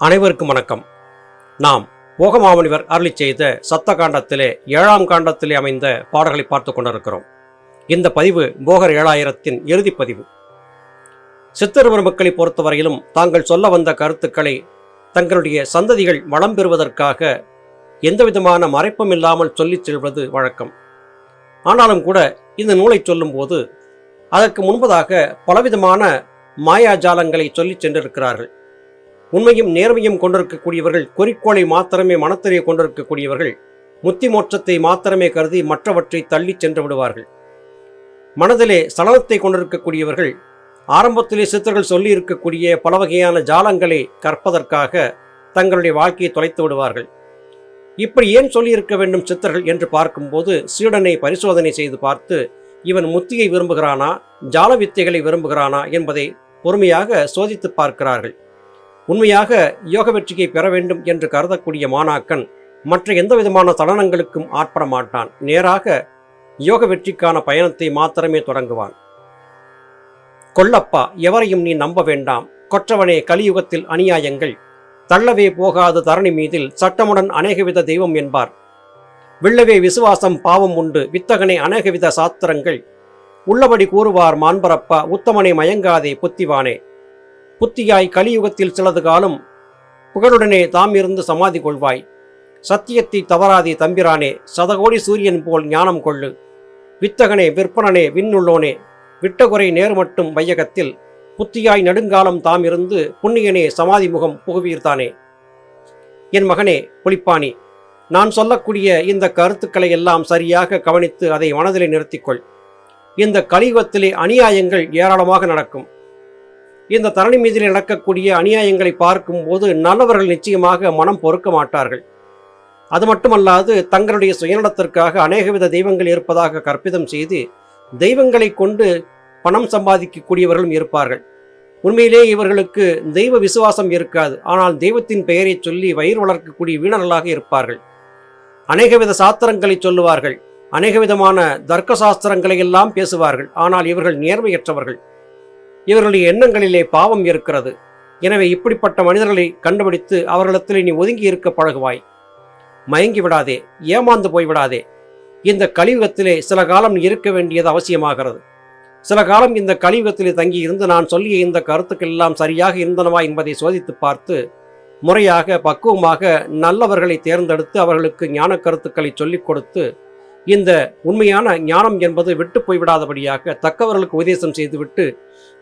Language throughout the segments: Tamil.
அனைவருக்கும் வணக்கம். நாம் போகமாமுனிவர் அருளி செய்த சத்த காண்டத்திலே ஏழாம் காண்டத்திலே அமைந்த பாடல்களை பார்த்து கொண்டிருக்கிறோம். இந்த பதிவு போகர் ஏழாயிரத்தின் இறுதிப் பதிவு. சித்தர் பெருமக்களை பொறுத்தவரையிலும் தாங்கள் சொல்ல வந்த கருத்துக்களை தங்களுடைய சந்ததிகள் வளம் பெறுவதற்காக எந்தவிதமான மறைப்பும் இல்லாமல் சொல்லிச் செல்வது வழக்கம். ஆனாலும் கூட இந்த நூலை சொல்லும்போது அதற்கு முன்பதாக பலவிதமான மாயாஜாலங்களை சொல்லிச் சென்றிருக்கிறார்கள். உண்மையும் நேர்மையும் கொண்டிருக்கக்கூடியவர்கள் குறிக்கோளை மாத்திரமே மனத்திலே கொண்டிருக்கக்கூடியவர்கள் முத்தி மோட்சத்தை மாத்திரமே கருதி மற்றவற்றை தள்ளிச் சென்று விடுவார்கள். மனதிலே சலனத்தை கொண்டிருக்கக்கூடியவர்கள் ஆரம்பத்திலே சித்தர்கள் சொல்லி இருக்கக்கூடிய பல வகையான ஜாலங்களை கற்பதற்காக தங்களுடைய வாழ்க்கையை தொலைத்து விடுவார்கள். இப்படி ஏன் சொல்லியிருக்க வேண்டும் சித்தர்கள் என்று பார்க்கும்போது சீடனை பரிசோதனை செய்து பார்த்து இவன் முத்தியை விரும்புகிறானா? ஜால வித்தைகளை விரும்புகிறானா? என்பதை பொறுமையாக சோதித்து பார்க்கிறார்கள். உண்மையாக யோக வெற்றியை பெற வேண்டும் என்று கருதக்கூடிய மாணாக்கன் மற்ற எந்த விதமான தலனங்களுக்கும் ஆட்பட மாட்டான். நேராக யோக வெற்றிக்கான பயணத்தை மாத்திரமே தொடங்குவான். கொல்லப்பா எவரையும் நீ நம்ப வேண்டாம். கொற்றவனே கலியுகத்தில் அநியாயங்கள். தள்ளவே போகாத தரணி மீதில் சட்டமுடன் அநேகவித தெய்வம் என்பார். வெள்ளவே விசுவாசம் பாவம் உண்டு. வித்தகனை அநேகவித சாத்திரங்கள். உள்ளபடி கூறுவார் மான்பரப்பா உத்தமனை மயங்காதே புத்திவானே. புத்தியாய் கலியுகத்தில் சிலது காலம் புகழுடனே தாம் இருந்து சமாதி கொள்வாய். சத்தியத்தை தவறாதே தம்பிரானே சதகோடி சூரியன் போல் ஞானம் கொள்ளு. வித்தகனே விற்பனனே விண்ணுள்ளோனே விட்டகுறை நேர் மட்டும் வையகத்தில் புத்தியாய் நெடுங்காலம் தாம் இருந்து புண்ணியனே சமாதி முகம் புகுவீர்தானே என் மகனே புலிப்பாணி நான் சொல்லக்கூடிய இந்த கருத்துக்களை எல்லாம் சரியாக கவனித்து அதை மனதிலே நிறுத்திக்கொள். இந்த கலியுகத்திலே அநியாயங்கள் ஏராளமாக நடக்கும். இந்த தரணி மீதில் நடக்கக்கூடிய அநியாயங்களை பார்க்கும்போது நல்லவர்கள் நிச்சயமாக மனம் பொறுக்க மாட்டார்கள். அது மட்டுமல்லாது தங்களுடைய சுயநலத்திற்காக அநேகவித தெய்வங்கள் இருப்பதாக கற்பிதம் செய்து தெய்வங்களை கொண்டு பணம் சம்பாதிக்கக்கூடியவர்களும் இருப்பார்கள். உண்மையிலே இவர்களுக்கு தெய்வ விசுவாசம் இருக்காது. ஆனால் தெய்வத்தின் பெயரை சொல்லி வயிறு வளர்க்கக்கூடிய வீணர்களாக இருப்பார்கள். அநேகவித சாஸ்திரங்களை சொல்லுவார்கள். அநேகவிதமான தர்க்க சாஸ்திரங்களை எல்லாம் பேசுவார்கள். ஆனால் இவர்கள் நேர்மையற்றவர்கள். இவர்களுடைய எண்ணங்களிலே பாவம் இருக்கிறது. எனவே இப்படிப்பட்ட மனிதர்களை கண்டுபிடித்து அவர்களிடத்தில் நீ ஒதுங்கி இருக்க பழகுவாய். மயங்கி விடாதே ஏமாந்து போய்விடாதே இந்த கலியுகத்திலே சில காலம் இருக்க வேண்டியது அவசியமாகிறது. சில காலம் இந்த கலியுகத்திலே தங்கி இருந்து நான் சொல்லிய இந்த கருத்துக்கள் எல்லாம் சரியாக இருந்தனவா என்பதை சோதித்து பார்த்து முறையாக பக்குவமாக நல்லவர்களை தேர்ந்தெடுத்து அவர்களுக்கு ஞான கருத்துக்களை சொல்லிக் கொடுத்து இந்த உண்மையான ஞானம் என்பது விட்டு போய்விடாதபடியாக தக்கவர்களுக்கு உபதேசம் செய்துவிட்டு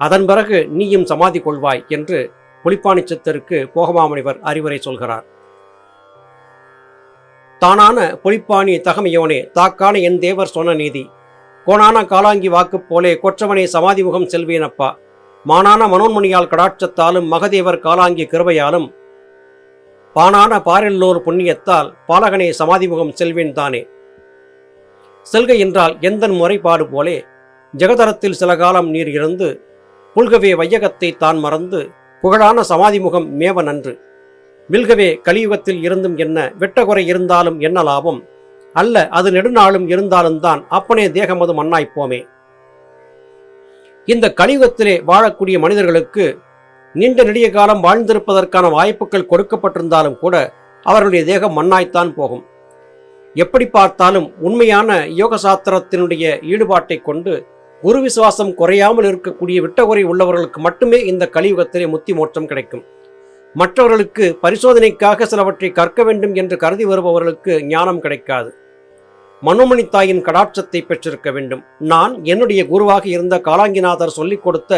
அதன் பிறகு நீயும் சமாதி கொள்வாய் என்று புலிப்பாணி சித்தருக்கு போகமாமுனிவர் அறிவுரை சொல்கிறார். தானான பொலிப்பாணி தகமையோனே தாக்கான என் தேவர் சொன்ன நீதி. கோணான காலாங்கி வாக்கு போலே கொற்றவனே சமாதி முகம் செல்வேனப்பா. மானான மனோன்மணியால் கடாட்சத்தாலும் மகதேவர் காலாங்கி கிருபையாலும் பானான பாரெல்லோர் புண்ணியத்தால் பாலகனே சமாதி முகம் செல்வேன் தானே. செல்கை என்றால் எந்தன் முறைப்பாடு போலே. ஜெகதரத்தில் சில காலம் நீர் இருந்து புல்கவே வையகத்தை தான் மறந்து புகழான சமாதி முகம் மேவ நன்று. மில்கவே கலியுகத்தில் இருந்தும் என்ன வெட்டகுறை இருந்தாலும் என்ன லாபம்? அல்ல அது நெடுநாளும் இருந்தாலும் தான் அப்பனே தேகமது மண்ணாய்ப்போமே இந்த கலியுகத்திலே வாழக்கூடிய மனிதர்களுக்கு நீண்ட நெடிய காலம் வாழ்ந்திருப்பதற்கான வாய்ப்புகள் கொடுக்கப்பட்டிருந்தாலும் கூட அவர்களுடைய தேகம் மண்ணாய்த்தான் போகும். எப்படி பார்த்தாலும் உண்மையான யோக சாஸ்திரத்தினுடைய ஈடுபாட்டை கொண்டு குரு விசுவாசம் குறையாமல் இருக்கக்கூடிய விட்டகுறை உள்ளவர்களுக்கு மட்டுமே இந்த கலியுகத்திலே முத்தி மோட்சம் கிடைக்கும். மற்றவர்களுக்கு பரிசோதனைக்காக சிலவற்றை கற்க வேண்டும் என்று கருதி வருபவர்களுக்கு ஞானம் கிடைக்காது. மனுமணி தாயின் கடாட்சத்தை பெற்றிருக்க வேண்டும். நான் என்னுடைய குருவாக இருந்த காலாங்கிநாதர் சொல்லிக் கொடுத்த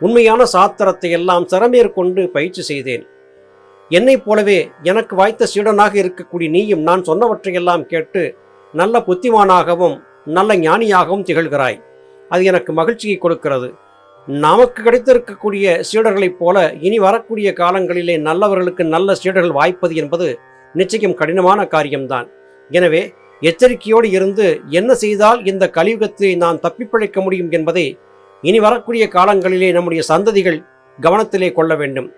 உண்மையான சாத்திரத்தை எல்லாம் சிறமேற்கொண்டு பயிற்சி செய்தேன். என்னைப் போலவே எனக்கு வாய்த்த சீடனாக இருக்கக்கூடிய நீயும் நான் சொன்னவற்றையெல்லாம் கேட்டு நல்ல புத்திமானாகவும் நல்ல ஞானியாகவும் திகழ்கிறாய். அது எனக்கு மகிழ்ச்சியை கொடுக்கிறது. நமக்கு கிடைத்திருக்கக்கூடிய சீடர்களைப் போல இனி வரக்கூடிய காலங்களிலே நல்லவர்களுக்கு நல்ல சீடர்கள் வாய்ப்பது என்பது நிச்சயம் கடினமான காரியம்தான். எனவே எச்சரிக்கையோடு இருந்து என்ன செய்தால் இந்த கலியுகத்தை நான் தப்பிப்பிழைக்க முடியும் என்பதை இனி வரக்கூடிய காலங்களிலே நம்முடைய சந்ததிகள் கவனத்திலே கொள்ள வேண்டும்.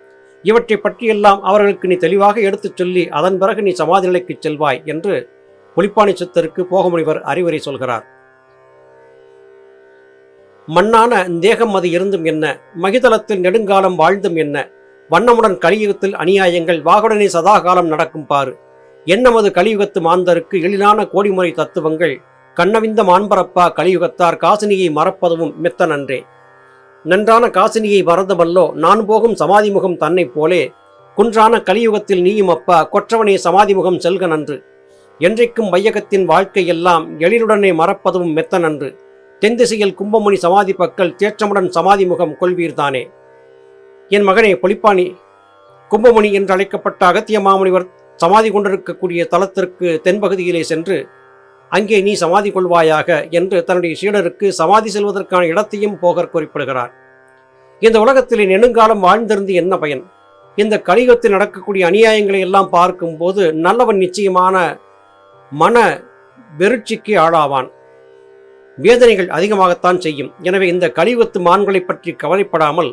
இவற்றை பற்றியெல்லாம் அவர்களுக்கு நீ தெளிவாக எடுத்துச் சொல்லி அதன் பிறகு நீ சமாதி நிலைக்கு செல்வாய் என்று புலிப்பாணி சித்தருக்கு போகமுனிவர் அறிவுரை சொல்கிறார். மண்ணான தேகம் அது இருந்தும் என்ன? மகிதளத்தில் நெடுங்காலம் வாழ்ந்தும் என்ன? வண்ணமுடன் கலியுகத்தில் அநியாயங்கள் வாகுடனே சதாகாலம் நடக்கும் பாரு என்னமது கலியுகத்து மாந்தருக்கு எழிலான கோடிமுறை தத்துவங்கள்? கண்ணவிந்த மான்பரப்பா கலியுகத்தார் காசினியை மறப்பதும் மெத்த நன்றே நன்றான காசினியை மறந்தவல்லோ நான் போகும் சமாதிமுகம் தன்னைப் போலே. குன்றான கலியுகத்தில் நீயும் அப்பா கொற்றவனே சமாதிமுகம் செல்க நன்று. என்றைக்கும் வையகத்தின் வாழ்க்கையெல்லாம் எழிலுடனே மறப்பதும் மெத்த நன்று. தென்திசையில் கும்பமணி சமாதி பக்கல் தேற்றமுடன் சமாதி முகம் கொள்வீர்தானே. என் மகனே பொலிப்பாணி கும்பமணி என்று அழைக்கப்பட்ட அகத்திய மாமுனிவர் சமாதி கொண்டிருக்கக்கூடிய தலத்திற்கு தென்பகுதியிலே சென்று அங்கே நீ சமாதி கொள்வாயாக என்று தன்னுடைய சீடருக்கு சமாதி செல்வதற்கான இடத்தையும் போகர் குறிப்பிடுகிறார். இந்த உலகத்தில் நெடுங்காலம் வாழ்ந்திருந்து என்ன பயன்? இந்த கலியுகத்தில் நடக்கக்கூடிய அநியாயங்களை எல்லாம் பார்க்கும்போது நல்லவன் நிச்சயமான மன வெறுட்சிக்கு ஆளாவான். வேதனைகள் அதிகமாகத்தான் செய்யும். எனவே இந்த கலியுகத்து மான்களை பற்றி கவலைப்படாமல்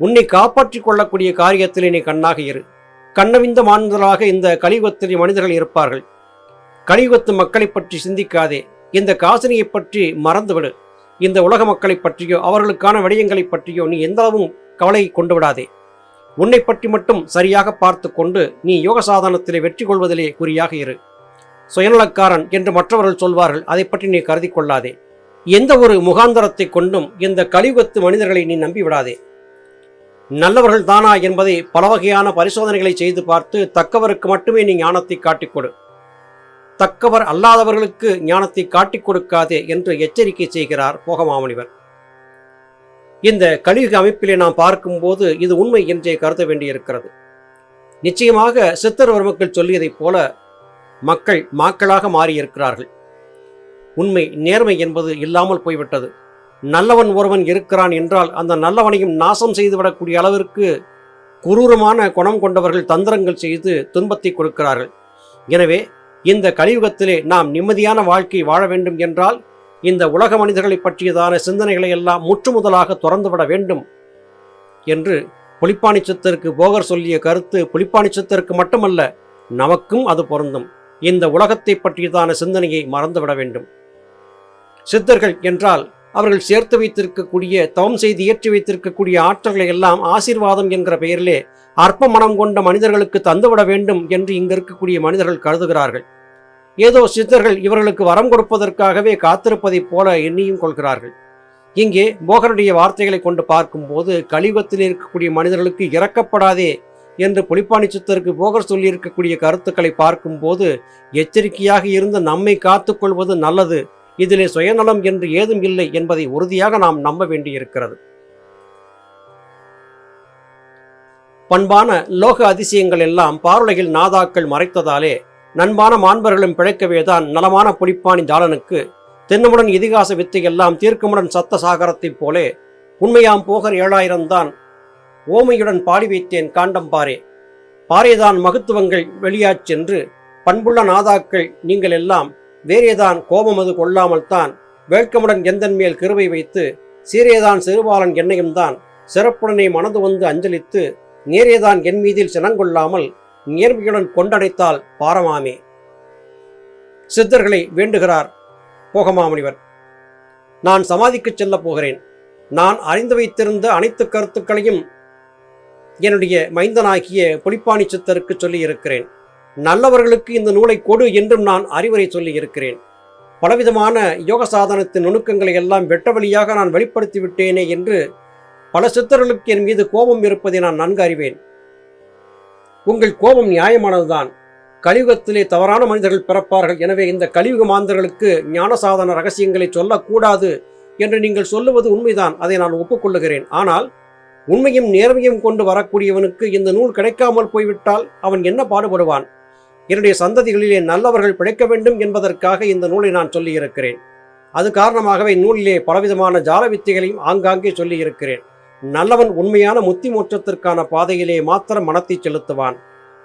உன்னை காப்பாற்றிக் கொள்ளக்கூடிய காரியத்தில் நீ கண்ணாக இரு. கண்ணவிந்த மான்களாக இந்த கலியுகத்திலே மனிதர்கள் இருப்பார்கள். கலியுகத்து மக்களை பற்றி சிந்திக்காதே. இந்த காசினியை பற்றி மறந்துவிடு. இந்த உலக மக்களை பற்றியோ அவர்களுக்கான விடயங்களை பற்றியோ நீ எந்தளவும் கவலை கொண்டு விடாதே உன்னை பற்றி மட்டும் சரியாக பார்த்து கொண்டு நீ யோக சாதனத்திலே வெற்றி கொள்வதிலே குறியாக இரு. சுயநலக்காரன் என்று மற்றவர்கள் சொல்வார்கள் அதை பற்றி நீ கருதி கொள்ளாதே. எந்த ஒரு முகாந்தரத்தை கொண்டும் இந்த கலியுகத்து மனிதர்களை நீ நம்பிவிடாதே. நல்லவர்கள் தானா என்பதை பல வகையான பரிசோதனைகளை செய்து பார்த்து தக்கவருக்கு மட்டுமே நீ ஞானத்தை காட்டிக் கொடு. தக்கவர் அல்லாதவர்களுக்கு ஞானத்தை காட்டிக் கொடுக்காதே என்று எச்சரிக்கை செய்கிறார் போகமாமணிவர் இந்த கலியுக அமைப்பிலே நாம் பார்க்கும்போது இது உண்மை என்றே கருத வேண்டியிருக்கிறது. நிச்சயமாக சித்தர் மக்கள் சொல்லியதைப் போல மக்கள் மாக்களாக மாறியிருக்கிறார்கள். உண்மை நேர்மை என்பது இல்லாமல் போய்விட்டது. நல்லவன் ஒருவன் இருக்கிறான் என்றால் அந்த நல்லவனையும் நாசம் செய்துவிடக்கூடிய அளவிற்கு குரூரமான குணம் கொண்டவர்கள் தந்திரங்கள் செய்து துன்பத்தை கொடுக்கிறார்கள். எனவே இந்த கலியுகத்திலே நாம் நிம்மதியான வாழ்க்கை வாழ வேண்டும் என்றால் இந்த உலக மனிதர்களை பற்றியதான சிந்தனைகளை எல்லாம் முற்றுமுதலாக திறந்துவிட வேண்டும் என்று புலிப்பாணி போகர் சொல்லிய கருத்து புலிப்பாணிச்சத்திற்கு மட்டுமல்ல நமக்கும் அது பொருந்தும். இந்த உலகத்தை பற்றியதான சிந்தனையை மறந்துவிட வேண்டும். சித்தர்கள் என்றால் அவர்கள் சேர்த்து வைத்திருக்கக்கூடிய தவம் செய்து இயற்றி வைத்திருக்கக்கூடிய ஆற்றல்களை எல்லாம் ஆசீர்வாதம் என்கிற பெயரிலே அற்ப மனம் கொண்ட மனிதர்களுக்கு தந்துவிட வேண்டும் என்று இங்கு இருக்கக்கூடிய மனிதர்கள் கருதுகிறார்கள். ஏதோ சித்தர்கள் இவர்களுக்கு வரம் கொடுப்பதற்காகவே காத்திருப்பதைப் போல எண்ணியும் கொள்கிறார்கள். இங்கே போகருடைய வார்த்தைகளை கொண்டு பார்க்கும்போது கழிவத்தில் இருக்கக்கூடிய மனிதர்களுக்கு இறக்கப்படாதே என்று புலிப்பாணி சித்தருக்கு போகர் சொல்லியிருக்கக்கூடிய கருத்துக்களை பார்க்கும்போது எச்சரிக்கையாக இருந்து நம்மை காத்துக்கொள்வது நல்லது இதிலே சுயநலம் என்று ஏதும் இல்லை என்பதை உறுதியாக நாம் நம்ப வேண்டியிருக்கிறது. பண்பான லோக அதிசயங்கள் எல்லாம் பார்வையில் நாதாக்கள் மறைத்ததாலே நண்பான மாண்பர்களும் பிழைக்கவேதான் நலமான புலிப்பாணி ஜாலனுக்கு தென்னமுடன் இதிகாச வித்தையெல்லாம் தீர்க்கமுடன் சத்த சாகரத்தைப் போலே உண்மையாம் போகர் ஏழாயிரம்தான் ஓமையுடன் பாடி வைத்தேன் காண்டம் பாரே. பாரேதான் மகத்துவங்கள் வெளியாச் சென்று பண்புள்ள நாதாக்கள் நீங்கள் எல்லாம் வேறேதான் கோபமது கொள்ளாமல் தான் வேட்கமுடன் எந்தன் மேல் கிருவை வைத்து சீரேதான் சிறுபாலன் என்னையும் தான் சிறப்புடனே மனது வந்து அஞ்சலித்து நேரேதான் என் மீதில் சினங்கொள்ளாமல் நேர்மையுடன் கொண்டடைத்தால் பாரமாமே. சித்தர்களை வேண்டுகிறார் போகமாமுனிவர். நான் சமாதிக்குச் செல்லப் போகிறேன். நான் அறிந்து வைத்திருந்த அனைத்து கருத்துக்களையும் என்னுடைய மைந்தனாகிய புலிப்பாணி சித்தருக்கு சொல்லியிருக்கிறேன். நல்லவர்களுக்கு இந்த நூலை கொடு என்றும் நான் அறிவுரை சொல்லி இருக்கிறேன் பலவிதமான யோக சாதனத்தின் நுணுக்கங்களை எல்லாம் வெட்ட வழியாக நான் வெளிப்படுத்தி விட்டேனே என்று பல சித்தர்களுக்கு என் மீது கோபம் இருப்பதை நான் நன்கு அறிவேன். உங்கள் கோபம் நியாயமானதுதான். கலியுகத்திலே தவறான மனிதர்கள் பிறப்பார்கள். எனவே இந்த கலியுக மாந்தர்களுக்கு ஞான சாதன ரகசியங்களை சொல்லக்கூடாது என்று நீங்கள் சொல்லுவது உண்மைதான். அதை நான் ஒப்புக்கொள்ளுகிறேன். ஆனால் உண்மையும் நேர்மையும் கொண்டு வரக்கூடியவனுக்கு இந்த நூல் கிடைக்காமல் போய்விட்டால் அவன் என்ன பாடுபடுவான்? என்னுடைய சந்ததிகளிலே நல்லவர்கள் பிழைக்க வேண்டும் என்பதற்காக இந்த நூலை நான் சொல்லியிருக்கிறேன். அது காரணமாகவே நூலிலே பலவிதமான ஜால வித்தைகளையும் ஆங்காங்கே சொல்லியிருக்கிறேன். நல்லவன் உண்மையான முத்தி மோட்சத்திற்கான பாதையிலே மாத்திரம் மனத்தை செலுத்துவான்.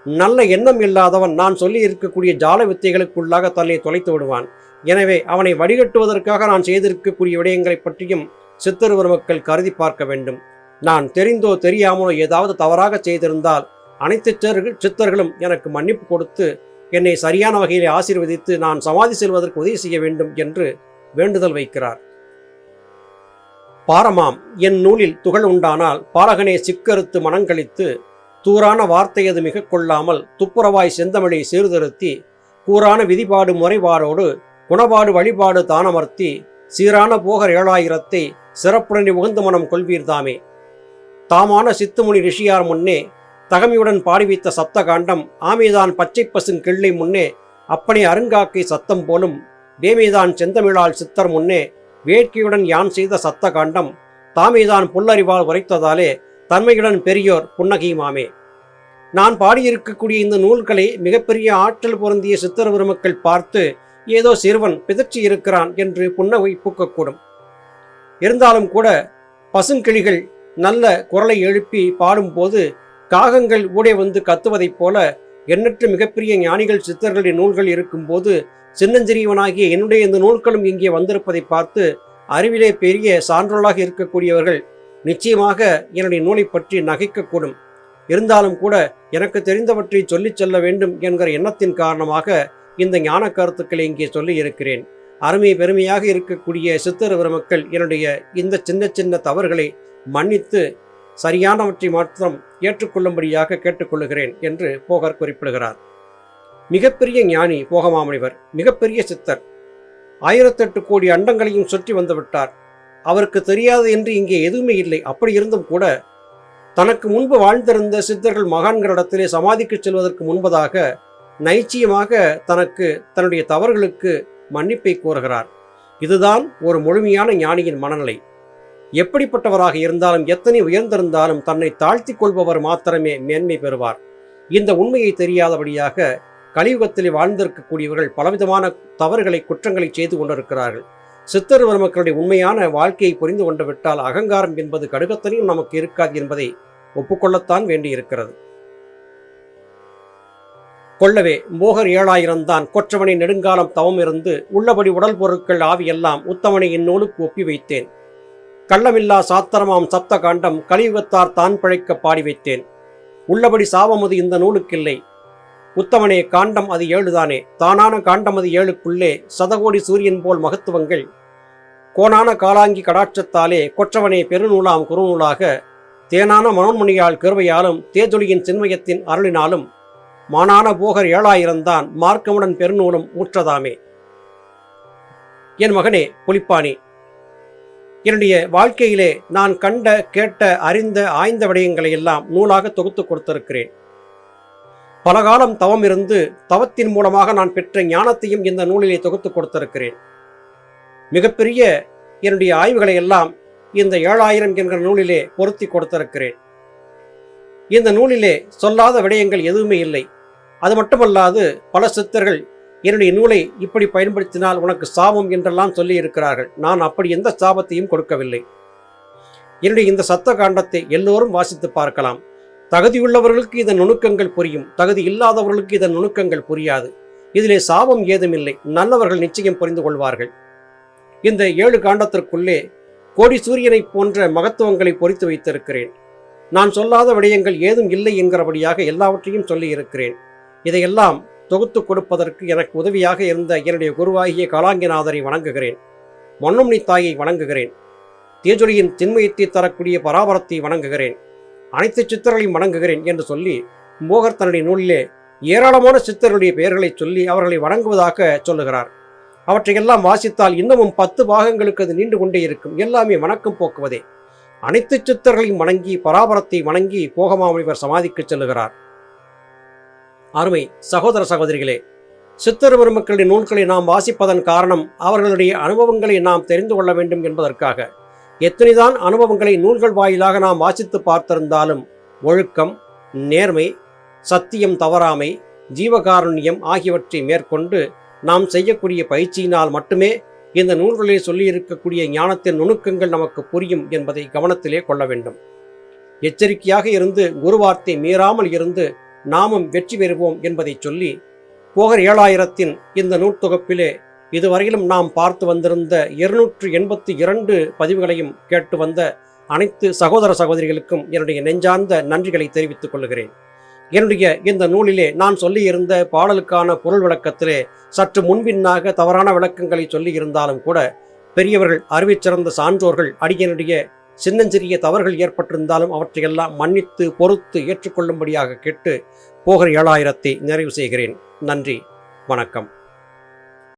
நல்ல எண்ணம் இல்லாதவன் நான் சொல்லி இருக்கக்கூடிய ஜால வித்தைகளுக்குள்ளாக தன்னை தொலைத்து விடுவான். எனவே அவனை வடிகட்டுவதற்காக நான் செய்திருக்கக்கூடிய விடயங்களை பற்றியும் சித்தருவர் மக்கள் கருதி பார்க்க வேண்டும். நான் தெரிந்தோ தெரியாமலோ ஏதாவது தவறாக செய்திருந்தால் அனைத்து சித்தர்கள் சித்தர்களும் எனக்கு மன்னிப்பு கொடுத்து என்னை சரியான வகையிலே ஆசீர்வதித்து நான் சமாதி செல்வதற்கு உதவி செய்ய வேண்டும் என்று வேண்டுதல் வைக்கிறார். பாரமாம். என் நூலில் துகள் உண்டானால் பாலகனே சிக்கறுத்து மனங்கழித்து தூரான வார்த்தையது மிக கொள்ளாமல் துப்புரவாய் செந்தமிழை சீர்திருத்தி கூறான விதிபாடு முறைபாடோடு குணபாடு வழிபாடு தானமர்த்தி சீரான போகர் ஏழாயிரத்தை சிறப்புடனே உகந்த மனம் கொள்வீர்தாமே தாமான சித்துமுனி ரிஷியார் முன்னே தகமையுடன் பாடிவித்த சப்தகாண்டம் காண்டம் ஆமேதான் பச்சை பசுங் கிள்ளை முன்னே அப்பனே அருங்காக்கை சத்தம் போலும் வேமேதான் செந்தமிழால் சித்தர் முன்னே வேட்கையுடன் யான் செய்த சத்த காண்டம் தாமேதான் புல்லறிவால் உரைத்ததாலே தன்மையுடன் பெரியோர் புன்னகையுமாமே. நான் பாடியிருக்கக்கூடிய இந்த நூல்களை மிகப்பெரிய ஆற்றல் பொருந்திய சித்திர பெருமக்கள் பார்த்து ஏதோ சிறுவன் பிதற்றி இருக்கிறான் என்று புன்னகை பூக்கக்கூடும். இருந்தாலும் கூட பசுங்கிளிகள் நல்ல குரலை எழுப்பி பாடும்போது காகங்கள் ஊடே வந்து கத்துவதைப் போல எண்ணற்ற மிகப்பெரிய ஞானிகள் சித்தர்களின் நூல்கள் இருக்கும்போது சின்னஞ்சிறியவனாகிய என்னுடைய இந்த நூல்களும் இங்கே வந்திருப்பதை பார்த்து அறிவிலே பெரிய சான்றோளாக இருக்கக்கூடியவர்கள் நிச்சயமாக என்னுடைய நூலை பற்றி நகைக்கக்கூடும். இருந்தாலும் கூட எனக்கு தெரிந்தவற்றை சொல்லிச் செல்ல வேண்டும் என்கிற எண்ணத்தின் காரணமாக இந்த ஞான கருத்துக்களை இங்கே சொல்லி இருக்கிறேன் அருமை பெருமையாக இருக்கக்கூடிய சித்தர் பெருமக்கள் என்னுடைய இந்த சின்ன சின்ன தவறுகளை மன்னித்து சரியானவற்றை மாத்திரம் ஏற்றுக்கொள்ளும்படியாக கேட்டுக்கொள்ளுகிறேன் என்று போகர் குறிப்பிடுகிறார். மிகப்பெரிய ஞானி போகமாமுனிவர் மிகப்பெரிய சித்தர். ஆயிரத்தெட்டு கோடி அண்டங்களையும் சுற்றி வந்துவிட்டார். அவருக்கு தெரியாது என்று இங்கே எதுவுமே இல்லை. அப்படி இருந்தும் கூட தனக்கு முன்பு வாழ்ந்திருந்த சித்தர்கள் மகான்களிடத்திலே சமாதிக்கு செல்வதற்கு முன்பதாக நைச்சியமாக தனக்கு தன்னுடைய தவறுகளுக்கு மன்னிப்பை கோருகிறார். இதுதான் ஒரு முழுமையான ஞானியின் மனநிலை. எப்படிப்பட்டவராக இருந்தாலும் எத்தனை உயர்ந்திருந்தாலும் தன்னை தாழ்த்தி கொள்பவர் மாத்திரமே மேன்மை பெறுவார். இந்த உண்மையை தெரியாதபடியாக கலியுகத்தில் வாழ்ந்திருக்கக்கூடியவர்கள் பலவிதமான தவறுகளை குற்றங்களை செய்து கொண்டிருக்கிறார்கள். சித்தர் மக்களுடைய உண்மையான வாழ்க்கையை புரிந்து கொண்டு விட்டால் அகங்காரம் என்பது கடுகத்தனையும் நமக்கு இருக்காது என்பதை ஒப்புக்கொள்ளத்தான் வேண்டியிருக்கிறது. கொள்ளவே மோகர் ஏழாயிரம் தான். கொற்றவனை நெடுங்காலம் தவம் இருந்து உள்ளபடி உடல் பொருட்கள் ஆவியெல்லாம் உத்தமனை இந்நூலுக்கு ஒப்பி வைத்தேன். கள்ளமில்லா சாத்தரமாம் சப்த காண்டம் கலியுகத்தார் தான் பிழைக்க பாடி வைத்தேன் உள்ளபடி சாவமது இந்த நூலுக்கில்லை. உத்தமனே காண்டம் அது ஏழுதானே? தானான காண்டம் அது ஏழுக்குள்ளே சதகோடி சூரியன் போல் மகத்துவங்கள். கோணான காலாங்கி கடாட்சத்தாலே கொற்றவனே பெருநூலாம் குறுநூலாக தேனான மனோன்மணியால் கருவையாலும் தேஜொலியின் சின்மயத்தின் அருளினாலும் மானான போகர் ஏழாயிரம்தான் மார்க்கமுடன் பெருநூலும் ஊற்றதாமே. என் மகனே புலிப்பாணி என்னுடைய வாழ்க்கையிலே நான் கண்ட கேட்ட அறிந்த ஆய்ந்த விடயங்களை எல்லாம் நூலாக தொகுத்து கொடுத்திருக்கிறேன். பல காலம் தவம் இருந்து தவத்தின் மூலமாக நான் பெற்ற ஞானத்தையும் இந்த நூலிலே தொகுத்து கொடுத்திருக்கிறேன். மிகப்பெரிய என்னுடைய ஆய்வுகளை எல்லாம் இந்த ஏழாயிரம் என்கிற நூலிலே பொருத்தி கொடுத்திருக்கிறேன். இந்த நூலிலே சொல்லாத விடயங்கள் எதுவுமே இல்லை. அது மட்டுமல்லாது பல சித்தர்கள் என்னுடைய நூலை இப்படி பயன்படுத்தினால் உனக்கு சாபம் என்றெல்லாம் சொல்லி இருக்கிறார்கள் நான் அப்படி எந்த சாபத்தையும் கொடுக்கவில்லை. என்னுடைய இந்த சத்த காண்டத்தை எல்லோரும் வாசித்து பார்க்கலாம். தகுதியுள்ளவர்களுக்கு இதன் நுணுக்கங்கள் புரியும். தகுதி இல்லாதவர்களுக்கு இதன் நுணுக்கங்கள் புரியாது. இதிலே சாபம் ஏதுமில்லை. நல்லவர்கள் நிச்சயம் புரிந்து கொள்வார்கள். இந்த ஏழு காண்டத்திற்குள்ளே கோடி சூரியனை போன்ற மகத்துவங்களை பொறித்து வைத்திருக்கிறேன். நான் சொல்லாத விடயங்கள் ஏதும் இல்லை என்கிறபடியாக எல்லாவற்றையும் சொல்லி இருக்கிறேன் இதையெல்லாம் தொகுத்து கொடுப்பதற்கு எனக்கு உதவியாக இருந்த என்னுடைய குருவாகிய காலாங்கிநாதரை வணங்குகிறேன். மண்ணும்னி தாயை வணங்குகிறேன். தேஜொலியின் திண்மயத்தை தரக்கூடிய பராபரத்தை வணங்குகிறேன். அனைத்து சித்தர்களையும் வணங்குகிறேன் என்று சொல்லி மோகர் தன்னுடைய நூலிலே ஏராளமான சித்தர்களுடைய பெயர்களை சொல்லி அவர்களை வணங்குவதாக சொல்லுகிறார். அவற்றையெல்லாம் வாசித்தால் இன்னமும் பத்து பாகங்களுக்கு அது நீண்டு கொண்டே இருக்கும். எல்லாமே வணக்கம் போக்குவதே. அனைத்து சித்தர்களையும் வணங்கி பராபரத்தை வணங்கி போகமாமுனிவர் சமாதிக்கு செல்லுகிறார். அருமை சகோதர சகோதரிகளே சித்தர் பெருமக்களுடைய நூல்களை நாம் வாசிப்பதன் காரணம் அவர்களுடைய அனுபவங்களை நாம் தெரிந்து கொள்ள வேண்டும் என்பதற்காக. எத்தனைதான் அனுபவங்களை நூல்கள் வாயிலாக நாம் வாசித்து பார்த்திருந்தாலும் ஒழுக்கம் நேர்மை சத்தியம் தவறாமை ஜீவகாருண்யம் ஆகியவற்றை மேற்கொண்டு நாம் செய்யக்கூடிய பயிற்சியினால் மட்டுமே இந்த நூல்களில் சொல்லியிருக்கக்கூடிய ஞானத்தின் நுணுக்கங்கள் நமக்கு புரியும் என்பதை கவனத்திலே கொள்ள வேண்டும். எச்சரிக்கையாக இருந்து குருவார்த்தை மீறாமல் இருந்து நாமும் வெற்றி பெறுவோம் என்பதை சொல்லி போகர் ஏழாயிரத்தின் இந்த நூற்தொகுப்பிலே இதுவரையிலும் நாம் பார்த்து வந்திருந்த இருநூற்று எண்பத்தி இரண்டு பதிவுகளையும் கேட்டு வந்த அனைத்து சகோதர சகோதரிகளுக்கும் என்னுடைய நெஞ்சார்ந்த நன்றிகளை தெரிவித்துக் கொள்கிறேன். என்னுடைய இந்த நூலிலே நான் சொல்லியிருந்த பாடலுக்கான பொருள் விளக்கத்திலே சற்று முன்பின்னாக தவறான விளக்கங்களை சொல்லியிருந்தாலும் கூட பெரியவர்கள் அறிவிச்சிறந்த சான்றோர்கள் அடியனுடைய சின்னஞ்சிறிய தவறுகள் ஏற்பட்டிருந்தாலும் அவற்றையெல்லாம் மன்னித்து பொறுத்து ஏற்றுக்கொள்ளும்படியாக கேட்டு போகிற ஏழாயிரத்தை நிறைவு செய்கிறேன். நன்றி. வணக்கம்.